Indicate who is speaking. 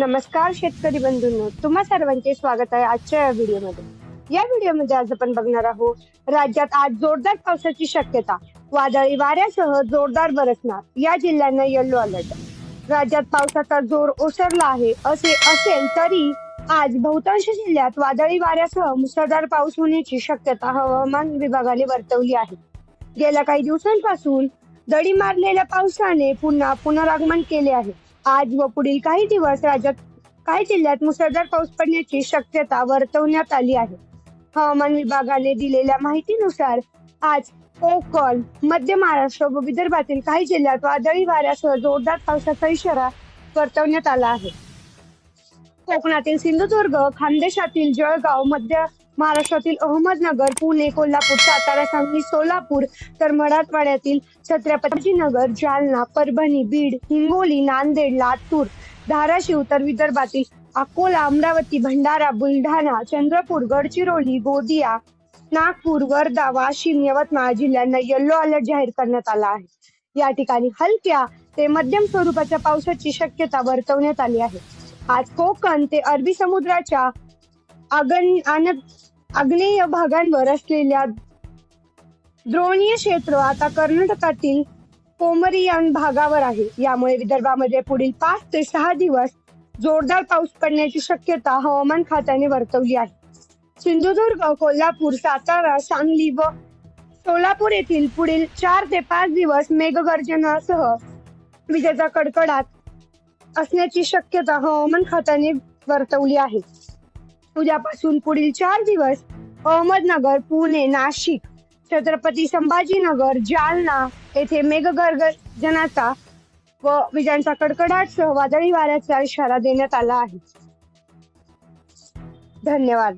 Speaker 1: नमस्कार शेतकरी बंधूंनो तुम्हा सर्वांचे स्वागत आहे आजच्या या व्हिडिओमध्ये. या व्हिडिओमध्ये आज आपण बघणार आहोत राज्यात आज जोरदार पावसाची शक्यता वादळी वाऱ्यासह जोरदार बरसणार या जिल्ह्यांना येल्लो अलर्ट राज्यात पावसाचा जोर ओसरला आहे असे असेल तरी आज बहुतांश जिल्ह्यात वादळी वाऱ्यासह मुसळधार पाऊस होण्याची शक्यता हवामान विभागाने वर्तवली आहे. गेल्या काही दिवसांपासून दडी मारलेल्या पावसाने पुन्हा पुनरागमन केले आहे. आज व पुढील काही दिवस राज्यात काही जिल्ह्यात मुसळधार पाऊस पडण्याची शक्यता वर्तवण्यात आली आहे. हवामान विभागाने दिलेल्या माहितीनुसार आज कोकण मध्य महाराष्ट्र व विदर्भातील काही जिल्ह्यात वादळी वाऱ्यासह जोरदार पावसाचा इशारा वर्तवण्यात आला आहे. कोकणातील सिंधुदुर्ग खानदेशातील जळगाव मध्य महाराष्ट्रातील अहमदनगर पुणे कोल्हापूर सातारा सांगली सोलापूर तर मराठवाड्यातील छत्रपतीनगर जालना परभणी बीड हिंगोली नांदेड लातूर धाराशिव तर विदर्भातील अकोला अमरावती भंडारा बुलढाणा चंद्रपूर गडचिरोली गोदिया नागपूर वर्धा वाशिम यवतमाळ जिल्ह्यांना येल्लो अलर्ट जाहीर करण्यात आला आहे. या ठिकाणी हलक्या ते मध्यम स्वरूपाच्या पावसाची शक्यता वर्तवण्यात आली आहे. आज कोकण ते अरबी समुद्राच्या आगन आग्नेय भागांवर असलेल्या द्रोणीय क्षेत्र आता कर्नाटकातील कोमरियान भागावर आहे. यामुळे विदर्भामध्ये पुढील पाच ते सहा दिवस जोरदार पाऊस पडण्याची शक्यता हवामान खात्याने वर्तवली आहे. सिंधुदुर्ग कोल्हापूर सातारा सांगली व सोलापूर येथील पुढील चार ते पाच दिवस मेघगर्जनासह विजेचा कडकडाट असण्याची शक्यता हवामान खात्याने वर्तवली आहे. उद्यापासून पुढील चार दिवस अहमदनगर पुणे नाशिक छत्रपती संभाजीनगर जालना येथे मेघगर्जनाचा व विजांचा कडकडाटसह वादळी वाऱ्याचा इशारा देण्यात आला आहे. धन्यवाद.